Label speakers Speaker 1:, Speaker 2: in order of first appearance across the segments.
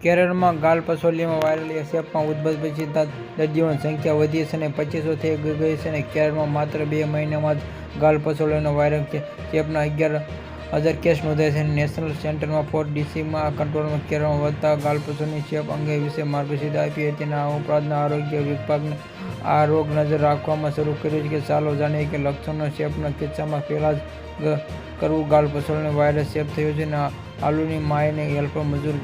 Speaker 1: કેરળમાં ગાલ પસોલીમાં વાયરલ ચેપમાં ઉદ્ભવ પછીતા દર્દીઓની સંખ્યા વધી છે અને પચીસો થઈ ગઈ છે અને કેરળમાં માત્ર બે મહિનામાં જ ગાલ પસોલીનો વાયરલ ચેપના અગિયાર હજાર કેસ નોંધાય છે નેશનલ સેન્ટરમાં ફોર ડીસીમાં કંટ્રોલમાં કેરળમાં વધતા ગાલપસોની ચેપ અંગે વિશે માર્ગદર્શિત આપી હતી અને આ ઉપરાંત આરોગ્ય વિભાગને આ રોગ નજર રાખવામાં શરૂ કર્યું છે કે ચાલો જાણીએ કે લક્ષણો ચેપના કિસ્સામાં પહેલાં જ કરવું. કરવું ગાલપસોલીનો વાયરસ ચેપ થયો છે અને આલુની માયને હેલ્પ મજૂર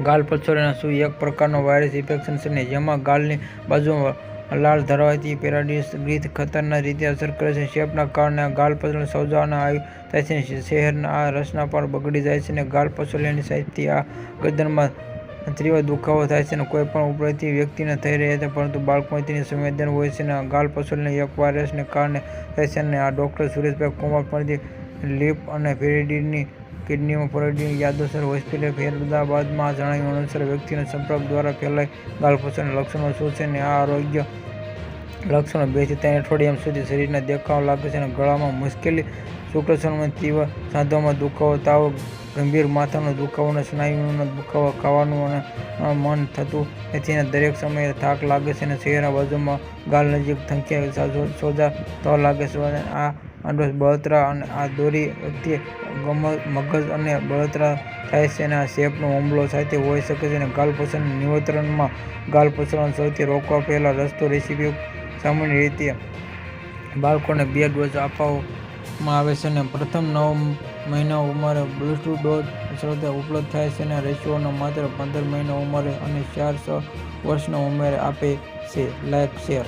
Speaker 1: ગાલ પછોડીના શું એક પ્રકારનો વાયરસ ઇન્ફેક્શન છે ને જેમાં ગાલની બાજુમાં લાળ ધરાવાથી પેરાડિસ ગ્રીથ ખતરનાક રીતે અસર કરે છે. શેપના કારણે ગાલ પછોડી સોજાવાના આવી થાય છે શહેરના આ રચના પણ બગડી જાય છે ને ગાલ પછોડીની સાઇઝથી આ ગરદનમાં તીવ્ર દુખાવો થાય છે અને કોઈ પણ ઉપરથી વ્યક્તિને થઈ રહ્યા છે પરંતુ બાળકોમાં સંવેદન હોય છે અને ગાલ પછોડીને એક વાયરસને કારણે થાય છે અને આ ડૉક્ટર સુરેશભાઈ કુમાર પરથી લીપ અને ફેરિડીની કિડનીમાં ફેરિડીની યાદોસર હોસ્પિટલ ફેરદાબાદમાં જણાવ્યું અનુસાર વ્યક્તિના સંપર્ક દ્વારા ફેલાય ગાલપોષણના લક્ષણો શું છે અને આ આરોગ્ય લક્ષણો બેથી ત્રણ અઠવાડિયા સુધી શરીરના દેખાવ લાગે છે અને ગળામાં મુશ્કેલી શુક્રસનમાં તીવ્ર સાંધોમાં દુખાવો, તાવ, ગંભીર માથાનો દુખાવો અને સ્નાયુનો દુખાવો ખાવાનું અને મન થતું નથી. દરેક સમયે થાક લાગે છે અને શરીરના બાજુમાં ગાલ નજીક થંખ્યા સોજા થવા લાગે છે આ અંડોશ બળતરા અને આ દોરી ગમ- મગજ અને બળતરા થાય છે અને આ શેપનો હુમલો સાથે હોઈ શકે છે અને ગાલપોષણ નિવંત્રણમાં ગાલપોષણ સૌથી રોકવા પહેલાં રસ્તો રેસીપી સામાન્ય રીતે બાળકોને બે ડોઝ આપવામાં આવે છે અને પ્રથમ નવ મહિના ઉંમરે બુસ્ટર ડોઝ સરળતા ઉપલબ્ધ થાય છે અને રેશિયોનો માત્ર પંદર મહિના ઉંમરે અને ચાર છ વર્ષના ઉંમરે આપે છે. લાયક શેર.